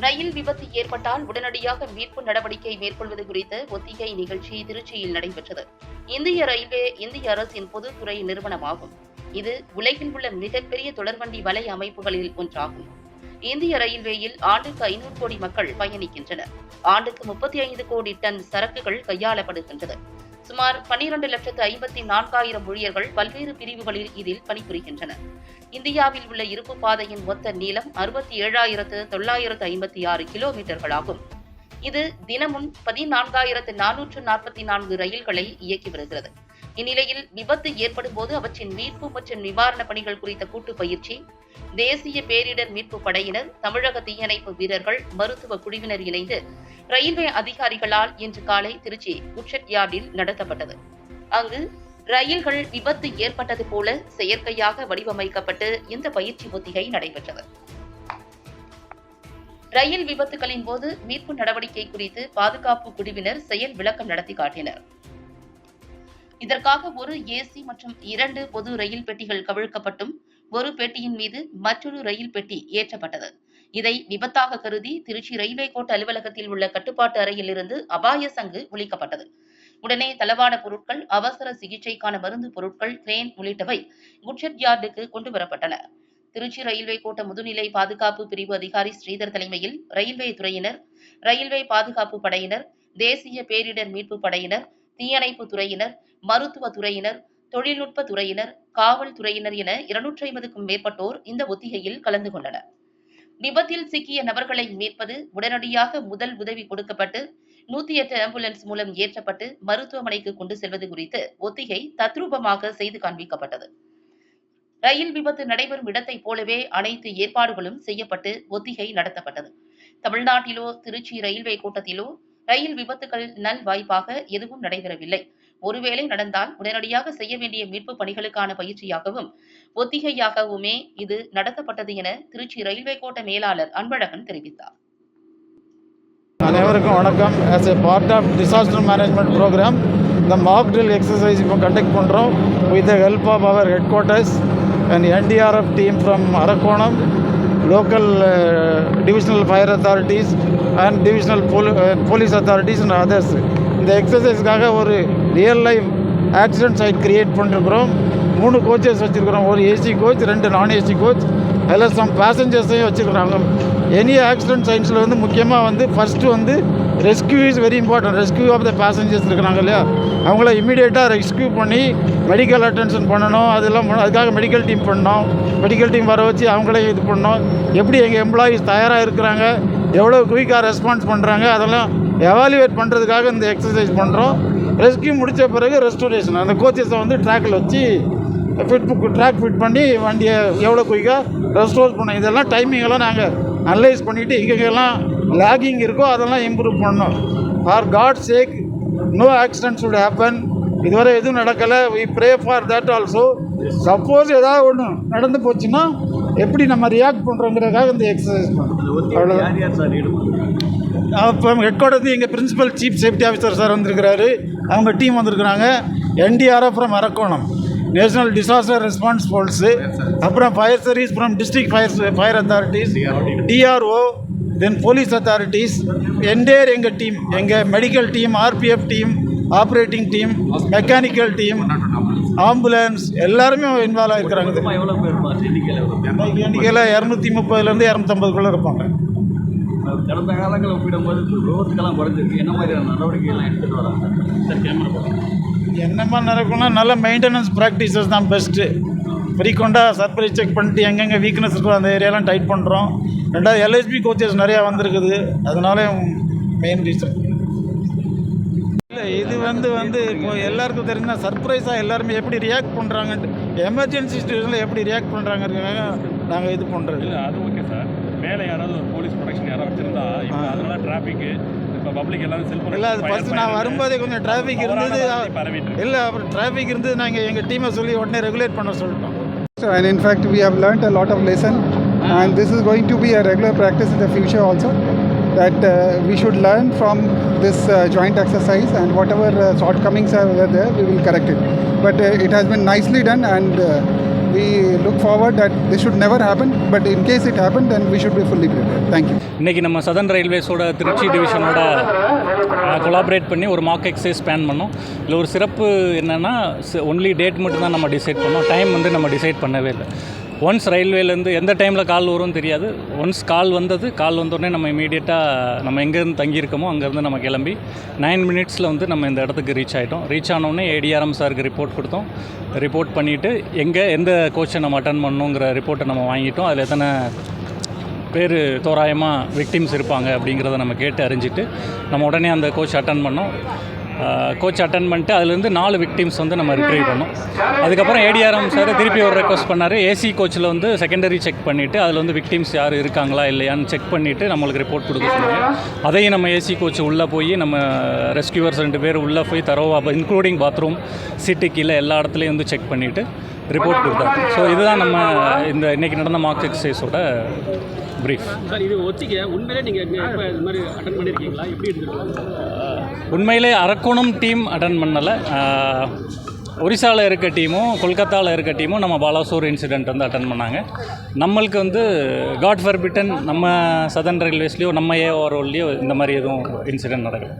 ரயில் விபத்து ஏற்பட்டால் உடனடியாக மீட்பு நடவடிக்கை மேற்கொள்வது குறித்த ஒத்திகை நிகழ்ச்சி திருச்சியில் நடைபெற்றது. இந்திய ரயில்வே இந்திய அரசின் பொதுத்துறை நிறுவனமாகும். இது உலகில் உள்ள மிகப்பெரிய தொடர்வண்டி வலை அமைப்புகளில் ஒன்றாகும். இந்திய ரயில்வேயில் ஆண்டுக்கு ஐநூறு கோடி மக்கள் பயணிக்கின்றனர். ஆண்டுக்கு முப்பத்தி ஐந்து கோடி டன் சரக்குகள் கையாளப்படுகின்றது. சுமார் பன்னிரண்டு லட்சத்து ஐம்பத்தி நான்காயிரம் ஊழியர்கள் பல்வேறு பிரிவுகளில் இதில் பணிபுரிகின்றனர். இந்தியாவில் உள்ள இருப்பு பாதையின் மொத்த நீளம் அறுபத்தி ஏழாயிரத்து தொள்ளாயிரத்து ஐம்பத்தி ஆறு கிலோமீட்டர்களாகும். இது தினமும் பதினான்காயிரத்து நானூற்று நாற்பத்தி நான்கு ரயில்களை இயக்கி வருகிறது. இந்நிலையில் விபத்து ஏற்படும் போது அவற்றின் மீட்பு மற்றும் நிவாரண பணிகள் குறித்த கூட்டு பயிற்சி தேசிய பேரிடர் மீட்பு படையினர் தமிழக தீயணைப்பு வீரர்கள் மருத்துவ குழுவினர் இணைந்து ரயில்வே அதிகாரிகளால் இன்று காலை திருச்சி குட்ஷட் யார்டில் நடத்தப்பட்டது. அங்கு ரயில்கள் விபத்து ஏற்பட்டது போல செயற்கையாக வடிவமைக்கப்பட்டு இந்த பயிற்சி ஒத்திகை நடைபெற்றது. ரயில் விபத்துகளின் போது மீட்பு நடவடிக்கை குறித்து பாதுகாப்பு குழுவினர் செயல் விளக்கம் நடத்தி காட்டினர். இதற்காக ஒரு ஏசி மற்றும் இரண்டு பொது ரயில் பெட்டிகள் கவிழ்க்கப்பட்டும் ஒரு பெட்டியின் மீது மற்றொரு ரயில் பெட்டி ஏற்றப்பட்டது. இதை விபத்தாக கருதி திருச்சி ரயில்வே கோட்ட அலுவலகத்தில் உள்ள கட்டுப்பாட்டு அறையிலிருந்து அபாய சங்கு ஒழிக்கப்பட்டது. உடனே தளவாட பொருட்கள் அவசர சிகிச்சைக்கான மருந்து பொருட்கள் கிரேன் உள்ளிட்டவை குட்ஷெட் யார்டுக்கு கொண்டு வரப்பட்டன. திருச்சி ரயில்வே கோட்ட முதுநிலை பாதுகாப்பு பிரிவு அதிகாரி ஸ்ரீதர் தலைமையில் ரயில்வே துறையினர் ரயில்வே பாதுகாப்பு படையினர் தேசிய பேரிடர் மீட்பு படையினர் தீயணைப்பு துறையினர் மருத்துவ துறையினர் தொழில்நுட்ப துறையினர் காவல்துறையினர் என இருநூற்றி ஐம்பதுக்கும் மேற்பட்டோர் இந்த ஒத்திகையில் கலந்து கொண்டனர். விபத்தில் சிக்கிய நபர்களை மீட்பது உடனடியாக முதல் உதவி கொடுக்கப்பட்டு நூத்தி எட்டு ஆம்புலன்ஸ் மூலம் ஏற்றப்பட்டு மருத்துவமனைக்கு கொண்டு செல்வது குறித்து ஒத்திகை தத்ரூபமாக செய்து காண்பிக்கப்பட்டது. ரயில் விபத்து நடைபெறும் இடத்தைப் போலவே அனைத்து ஏற்பாடுகளும் செய்யப்பட்டு ஒத்திகை நடத்தப்பட்டது. தமிழ்நாட்டிலோ திருச்சி ரயில்வே கூட்டத்திலோ ரயில் விபத்துகள் நல் வாய்ப்பாக எதுவும் நடைபெறவில்லை. ஒருவேளை நடந்தால் உடனடியாக செய்ய வேண்டிய மீட்பு பணிகளுக்கான பயிற்சியாகவும் ஒத்திகையாகவுமே இது நடத்தப்பட்டது என திருச்சி ரயில்வே கோட்ட மேலாளர் அன்பழகன் தெரிவித்தார். அனைவருக்கும் வணக்கம். As a part of disaster management programme இந்த மாக் ட்ரில் எக்ஸசைஸ் இப்போ கண்டக்ட் பண்ணுறோம் with the help of our headquarters and NDRF team from Arakkonam local divisional fire authorities and divisional police authorities and others இந்த எக்ஸசைஸ்க்காக ஒரு real life accident site create பண்ணிருக்கிறோம். மூணு coaches வச்சுருக்கிறோம். ஒரு AC coach ரெண்டு நான் ஏசி கோச் அதில் some பேசஞ்சர்ஸையும் வச்சுருக்குறாங்க. எனி ஆக்சிடென்ட் சயின்ஸில் வந்து முக்கியமாக வந்து ஃபஸ்ட்டு வந்து rescue is very important rescue of the passengers இருக்கிறாங்க இல்லையா? அவங்கள இமீடியட்டாக ரெஸ்கியூ பண்ணி மெடிக்கல் அட்டென்ஷன் பண்ணணும். அதெல்லாம் பண்ண- அதுக்காக மெடிக்கல் டீம் பண்ணோம். மெடிக்கல் டீம் வர வச்சு அவங்களே இது பண்ணோம். எப்படி எங்கள் எம்ப்ளாயீஸ் தயாராக இருக்கிறாங்க? எவ்வளோ குயிக்காக ரெஸ்பான்ஸ் பண்ணுறாங்க அதெல்லாம் எவாலுவேட் பண்ணுறதுக்காக இந்த எக்ஸசைஸ் பண்ணுறோம் ரெஸ்கியூ முடித்த பிறகு ரெஸ்டோரேஷன் அந்த கோச்சஸை வந்து ட்ராக்கில் வச்சு ஃபிட் ட்ராக் ஃபிட் பண்ணி வண்டியை எவ்வளோ குயிக்காக ரெஸ்டோர் பண்ணோம். இதெல்லாம் டைமிங்கெல்லாம் நாங்கள் அனலைஸ் பண்ணிவிட்டு எங்கெங்கெல்லாம் லேகிங் இருக்கோ அதெல்லாம் இம்ப்ரூவ் பண்ணோம் for God sake no accident should happen. இதுவரை எதுவும் நடக்கலை. We pray for that also suppose ஏதாவது ஒன்று நடந்து போச்சுன்னா எப்படி நம்ம ரியாக்ட் பண்ணுறோங்கிறதுக்காக இந்த எக்ஸசைஸ் பண்ணுறோம் அவ்வளோதான் அப்போ ஹெட் குவார்ட்டர் எங்கள் principal chief safety officer sir வந்திருக்கிறாரு. அவங்க டீம் வந்திருக்கிறாங்க. NDRF from Arakkonam. National disaster response force அப்புறம் fire service from district fire fire authorities DRO then police authorities entire எங்கள் டீம் எங்கள் medical team RPF team operating team mechanical team ambulance எல்லாருமே involve ஆகிருக்கிறாங்க எண்ணிக்கையில் இரநூத்தி முப்பதுலேருந்து இரநூத்தம்பதுக்குள்ளே இருப்பாங்க கடந்த காலங்களை ஒப்பிடும்போது விபத்துக்கெல்லாம் குறைஞ்சிருக்கு என்ன மாதிரியான நடவடிக்கைகள்லாம் எடுத்துகிட்டு வராங்க சார் கேமரா போடுங்க. என்னமா நடக்கும்னா நல்ல மெயின்டெனன்ஸ் ப்ராக்டிசஸ் தான் பெஸ்ட்டு ஃப்ரீக்வெண்ட்டாக சர்ப்ரைஸ் செக் பண்ணிட்டு எங்கெங்கே வீக்னஸ் இருக்கோ அந்த ஏரியாலாம் டைட் பண்ணுறோம் ரெண்டாவது எல்ஹெச்பி கோச்சஸ் நிறையா வந்திருக்குது. அதனால மெயின் ரீசன் இல்லை இது வந்து வந்து இப்போ எல்லாருக்கும் தெரிஞ்ச சர்ப்ரைஸாக எல்லாருமே எப்படி ரியாக்ட் பண்ணுறாங்கன்ட்டு எமர்ஜென்சி சுச்சுவேஷனில் எப்படி ரியாக்ட் பண்ணுறாங்கிறதுக்காக நாங்கள் இது பண்ணுறது இல்லை அது ஓகே சார் மேலே யாராவது ஒரு போலீஸ் ப்ரொடெக்ஷன் யாராவது வச்சிருந்தா இப்போ. அதனால டிராஃபிக்கு இப்போ பப்ளிக் எல்லாரும் செல்ஃபோன் இல்லை அது ஃபஸ்ட்டு நான் வரும்போதே கொஞ்சம் டிராஃபிக் இருந்தது. இல்லை அப்புறம் டிராஃபிக் இருந்தது நாங்கள் எங்கள் டீமை சொல்லி உடனே ரெகுலேட் பண்ண சொல்லிட்டோம். And in fact we have learnt a lot of lesson and this is going to be a regular practice in the future also that uh, we should learn from this uh, joint exercise and whatever uh, shortcomings are there we will correct it. But uh, it has been nicely done and uh, we look forward that this should never happen. But in case it happened, then we should be fully prepared. Thank you. இன்னைக்கு நம்ம southern ரயில்வேஸோட திருச்சி டிவிஷனோட collaborate பண்ணி ஒரு mark exercise plan பண்ணோம் இதில் ஒரு சிறப்பு என்னென்னா ஒன்லி டேட் மட்டும் தான் நம்ம டிசைட் பண்ணோம் டைம் வந்து நம்ம டிசைட் பண்ணவே இல்லை ஒன்ஸ் ரயில்வேலேருந்து எந்த டைமில் கால் வரும்னு தெரியாது. ஒன்ஸ் கால் வந்தது கால் வந்தோடனே நம்ம இமீடியட்டாக நம்ம எங்கேருந்து தங்கியிருக்கோமோ அங்கேருந்து நம்ம கிளம்பி நைன் மினிட்ஸில் வந்து நம்ம இந்த இடத்துக்கு ரீச் ஆகிட்டோம் ரீச் ஆனோடனே ஏடிஆர்எம் சாருக்கு ரிப்போர்ட் கொடுத்தோம். ரிப்போர்ட் பண்ணிவிட்டு எங்கே எந்த கோச்சை நம்ம அட்டன் பண்ணணுங்கிற ரிப்போர்ட்டை நம்ம வாங்கிட்டோம். அதில் எத்தனை பேர் தோராயமாக விக்டிம்ஸ் இருப்பாங்க அப்படிங்கிறத நம்ம கேட்டு அறிஞ்சிட்டு நம்ம உடனே அந்த கோச் அட்டன் பண்ணோம். கோச் அட்டன் பண்ணிட்டு அதுலேருந்து நாலு விக்டிம்ஸ் வந்து நம்ம ரிட்ரீவ் பண்ணோம். அதுக்கப்புறம் ஏடிஆர்எம் சார் திருப்பி ஒரு ரெக்வஸ்ட் பண்ணார். ஏசி கோச்சில் வந்து செகண்டரி செக் பண்ணிவிட்டு அதில் வந்து விக்டிம்ஸ் யார் இருக்காங்களா இல்லையான்னு செக் பண்ணிவிட்டு நம்மளுக்கு ரிப்போர்ட் கொடுக்க சொன்னாங்க. அதையும் நம்ம ஏசி கோச் உள்ளே போய் நம்ம ரெஸ்கியூவர்ஸ் ரெண்டு பேர் உள்ளே போய் தரோவா இன்க்ளூடிங் பாத்ரூம் சீட்டு கீழே எல்லா இடத்துலையும் வந்து செக் பண்ணிவிட்டு ரிப்போர்ட் கொடுத்தாங்க ஸோ இதுதான் நம்ம இந்த இன்றைக்கி நடந்த மார்க் எக்ஸசைஸோட ப்ரீஃப் சார் இது ஒத்திக்க உண்மையிலே நீங்கள் இந்த மாதிரி அட்டன் பண்ணியிருக்கீங்களா எப்படி எடுத்துருக்கோம் உண்மையிலே அரக்கோணம் டீம் அட்டன் பண்ணலை. ஒரிசாவில் இருக்க டீமும் கொல்கத்தாவில் இருக்க டீமும் நம்ம பாலாசூர் இன்சிடெண்ட் வந்து அட்டன் பண்ணாங்க. நம்மளுக்கு வந்து காட் ஃபர்பிட்டன் நம்ம சதன் ரயில்வேஸ்லேயோ நம்ம ஏஓஆர்ஓல்லையோ இந்த மாதிரி எதுவும் இன்சிடெண்ட் நடக்கல.